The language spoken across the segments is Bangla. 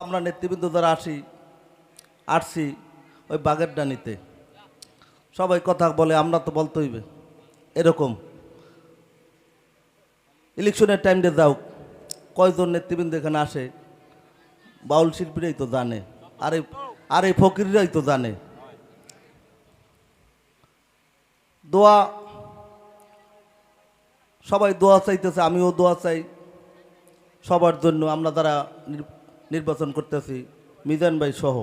আমরা নেতৃবৃন্দ দ্বারা আসি, আসছি ওই বাগের ডানিতে। সবাই কথা বলে, আমরা তো বলতে হইবে এরকম। ইলেকশনের টাইমটা যাও। কয়জন নেতৃবৃন্দ এখানে আসে? বাউল শিল্পীরাই তো জানে। আর এই আর এই ফকিররাই তো জানে। দোয়া সবাই দোয়া চাইতেছে, আমিও দোয়া চাই। সবার জন্য আমরা যারা নির্বাচন করতেছি, মিজান ভাই সহ।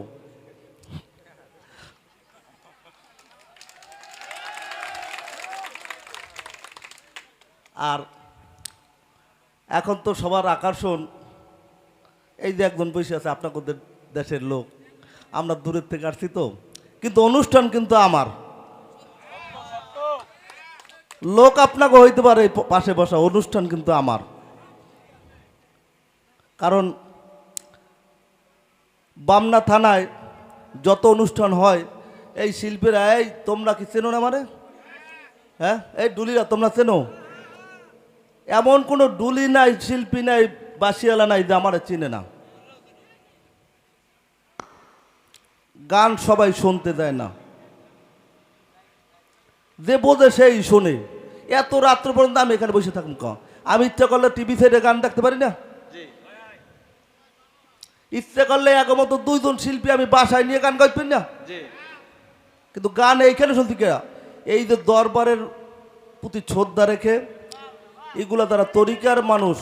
আর এখন তো সবার আকর্ষণ, এই যে একজন বসে আছে আপনাদের দেশের লোক, আমরা দূরের থেকে আসছি তো, কিন্তু অনুষ্ঠান কিন্তু আমার। লোক আপনাকে হইতে পারে পাশে বসা, অনুষ্ঠান কিন্তু আমার। কারণ বামনা থানায় যত অনুষ্ঠান হয়, এই শিল্পীরা, এই তোমরা কি চেনো না মানে? হ্যাঁ? এই ডুলিরা, তোমরা চেনো? এমন কোনো ডুলি নাই, শিল্পী নাই বাসিয়ালা নাই যে আমার চিনে না। গান সবাই শুনতে দেয় না। যে বোঝে সেই শোনে। এত রাত্র পর্যন্ত আমি এখানে বসে থাকুন আমি ইচ্ছা করলে টিভি সাইডে গান দেখতে পারি না? ইচ্ছে করলে একমত দুইজন শিল্পী আমি বাসায় নিয়ে গান গাইতেন না। কিন্তু গান এইখানে শুনছি কে? এই যে দরবারের প্রতি শ্রদ্ধা রেখে এগুলা তারা তরিকার মানুষ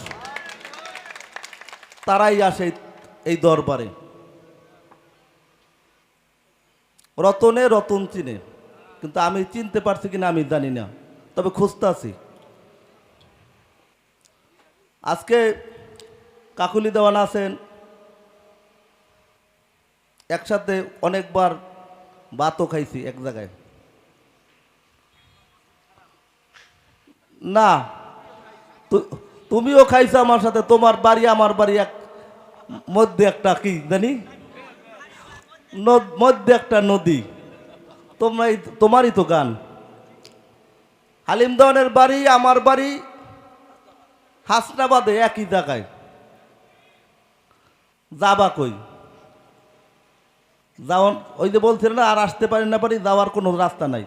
তারাই আসে এই- এই দরবারে। রতনে রতন চিনে কিন্তু আমি চিনতে পারছি কিনা আমি জানি না তবে খুঁজতে আছি আজকে কাকুলি দেওয়ান আছেন একসাথে অনেকবার ভাতও খাইছি এক জায়গায়। না তুমিও খাইছো আমার সাথে, তোমার বাড়ি আমার বাড়ি এক, মধ্যে একটা কি জানি? মধ্যে একটা নদী। তোমরাই তোমারই তো গান। হালিম দেওয়ানের বাড়ি, আমার বাড়ি, হাসনাবাদে একই জায়গায়। যাবা কই? যাওয়ার ওই যে বলছিল না, আর আসতে পারি না পারি, যাওয়ার কোনো রাস্তা নাই।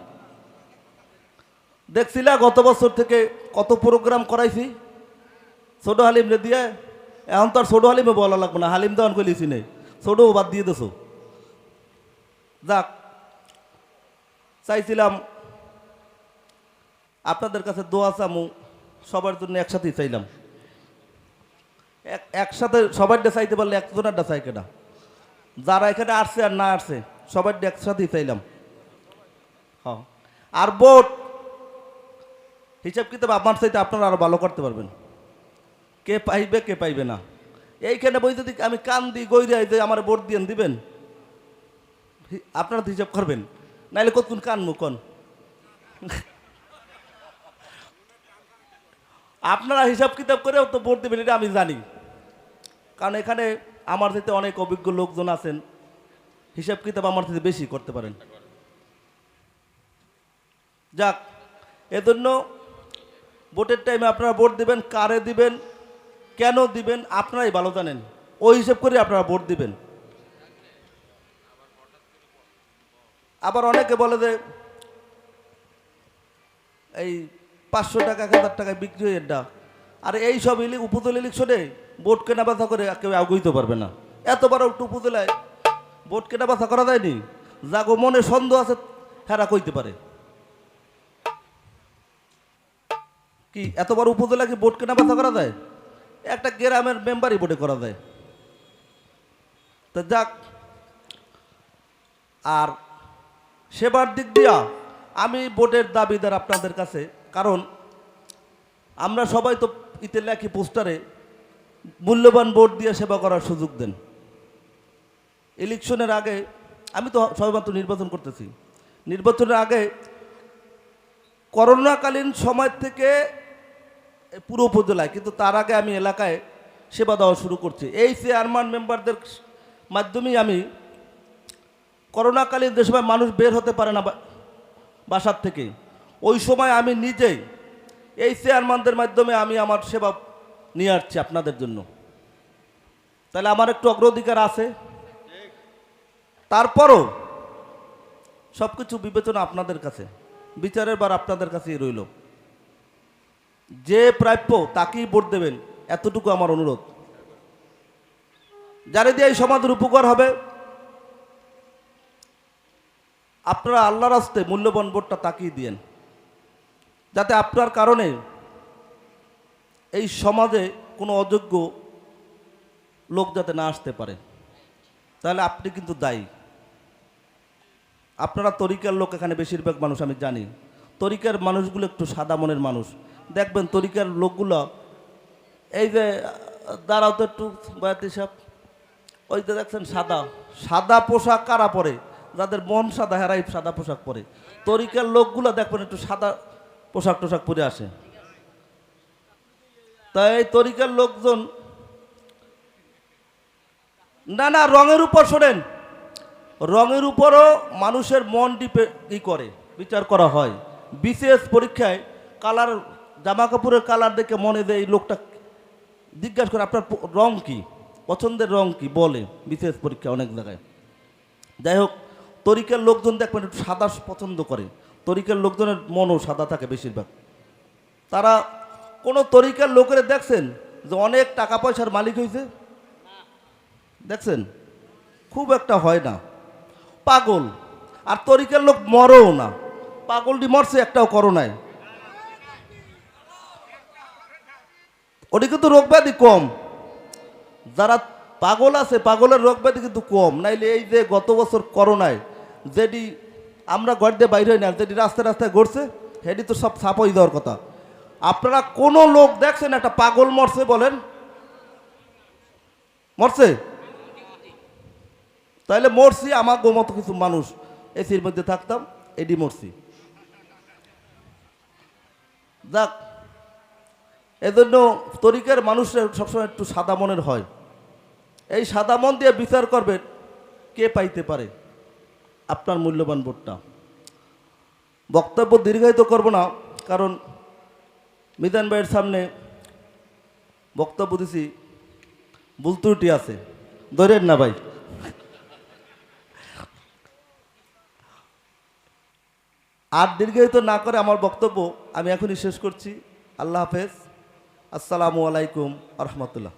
দেখছিলা, গত বছর থেকে কত প্রোগ্রাম করাইছি। ছোট হালিম রে দিয়ে, এখন তো আর ছোট হালিমে বলা লাগবে না, হালিম দেওয়ান কইলিছি নেই। ছোটও বাদ দিয়ে দেছো। যাক, চাইছিলাম আপনাদের কাছে দোয়া চামু, সবার জন্য একসাথেই চাইলাম। এক- একসাথে সবারটা চাইতে পারলে একজনেরটা চাই কেনা যারা এখানে আসছে আর না আসছে সবার একসাথেই চাইলাম। হ্যাঁ। আর ভোট, হিসাব কিতাব আপনার চাইতে আপনারা আরও ভালো করতে পারবেন। কে পাইবে কে পাইবে না। এইখানে বই যদি আমি কান দিই গৈরাই যে আমার ভোট দিয়ে দিবেন, হি- আপনারা তো হিসাব করবেন। নাইলে কতক্ষণ কান? মুকন আপনারা হিসাব কিতাব করেও তো ভোট দেবেন, এটা আমি জানি। কারণ এখানে আমার থেকে অনেক অভিজ্ঞ লোকজন আছেন, হিসাব কিতাব আমার থেকে বেশি করতে পারেন। যাক, এজন্য ভোটের টাইমে আপনারা ভোট দিবেন, কারে দিবেন, কেন দিবেন, আপনারাই ভালো জানেন। ওই হিসেব করে আপনারা ভোট দিবেন। আবার অনেকে বলে যে, এই পাঁচশো টাকা, এক হাজার টাকায় বিক্রি হয়ে এটা আর এই সব ইলি উপজেলা ইলেকশনে ভোট কেনা বেচা করে কেউ আগুইতে পারবে না। এত বড় একটু উপজেলায় ভোট কেনা বেচা করা যায়নি? যাগো, মনে সন্দেহ আছে, হেরা কইতে পারে। কি এত বড় উপজেলা কি ভোট কেনা বেচা করা যায়? একটা গ্রামের মেম্বারই ভোটে করা যায়। তো যাক, আর সেবার দিক দিয়া আমি ভোটের দাবিদার আপনাদের কাছে, কারণ আমরা সবাই তো ইতে লেখি পোস্টারে, মূল্যবান ভোট দিয়ে সেবা করার সুযোগ দেন। ইলেকশনের আগে, আমি তো সবেমাত্র নির্বাচন করতেছি। নির্বাচনের আগে করোনাকালীন সময় থেকে পুরো উপজেলায়, কিন্তু তার আগে আমি এলাকায় সেবা দেওয়া শুরু করছি। এই চেয়ারম্যান মেম্বারদের মাধ্যমেই আমি করোনাকালীন যে সময় মানুষ বের হতে পারে না বাসার থেকে, ওই সময় আমি নিজেই এই চেয়ারম্যানদের মাধ্যমে আমি আমার সেবা নিয়ে আসছি আপনাদের জন্য। তাহলে আমার একটু অগ্রাধিকার আছে। তারপরও সব কিছু বিবেচনা আপনাদের কাছে, বিচারের বার আপনাদের কাছেই রইল। যে প্রাপ্য তাকেই ভোট দেবেন, এতটুকু আমার অনুরোধ। যারে দিয়ে এই সমাজের উপকার হবে, আপনারা আল্লাহ রাস্তে মূল্যবান ভোটটা তাকিয়ে দিয়েন। যাতে আপনার কারণে এই সমাজে কোনো অযোগ্য লোক যাতে না আসতে পারে। তাহলে আপনি কিন্তু দায়ী। আপনারা তরিকার লোক এখানে বেশিরভাগ মানুষ, আমি জানি। তরিকার মানুষগুলো একটু সাদা মনের মানুষ। দেখবেন তরিকার লোকগুলো, এই যে, দাঁড়াও তো একটু, বয়াতি সাহেব। ওই যে দেখছেন, সাদা। সাদা পোশাক কারা পরে? যাদের মন সাদা, হেরাই সাদা পোশাক পরে। তরিকার লোকগুলো দেখবেন একটু সাদা পোশাক টোশাক পরে আসে। তাই এই তরিকার লোকজন না না রঙের উপর শোনেন, রঙের উপরও মানুষের মন ডিপে ই করে, বিচার করা হয়। বিশেষ পরীক্ষায় কালার জামা কাপড়ের কালার দেখে মনে দেয় এই লোকটা জিজ্ঞাসা করে, আপনার রং কি? পছন্দের রং কি? বলে, বিশেষ পরীক্ষা অনেক জায়গায়। যাই হোক, তরিকার লোকজন দেখবেন একটু সাদা পছন্দ করে। তরিকার লোকজনের মনও সাদা থাকে বেশিরভাগ। তারা কোনো তরিকার লোকের দেখছেন যে অনেক টাকা পয়সার মালিক হয়েছে দেখছেন? খুব একটা হয় না। পাগল। আর তরিকার লোক মরেও না। পাগলটি মরছে একটাও করোনায় ওটি কিন্তু রোগ ব্যাধি কম। যারা পাগল আছে, পাগলের রোগ ব্যাধি কিন্তু কম। নাইলে এই যে গত বছর করোনায় যেটি আমরা ঘর দিয়ে বাইরে হই না যেটি রাস্তায় রাস্তায় ঘুরছে সেটি তো সব সাপ দেওয়ার কথা। আপনারা কোনো লোক দেখছেন একটা পাগল মরছে বলেন? মরছে? তাইলে মরছি আমার মতো কিছু মানুষ এসির মধ্যে থাকতাম, এডি মরছি। যাক, এজন্য তরিকার মানুষের সবসময় একটু সাদা মনের হয়। এই সাদা মন দিয়ে বিচার করবেন কে পাইতে পারে? আপনার মূল্যবান ভোটটা। বক্তব্য দীর্ঘায়িত করব না, কারণ মিজান ভাইয়ের সামনে বক্তব্য দিছি, ভুল ত্রুটি আছে। ধরেন না ভাই। আর দীর্ঘায়িত না করে আমার বক্তব্য আমি এখনই শেষ করছি। আল্লাহ হাফেজ। আসসালামু আলাইকুম রহমতুল্লাহ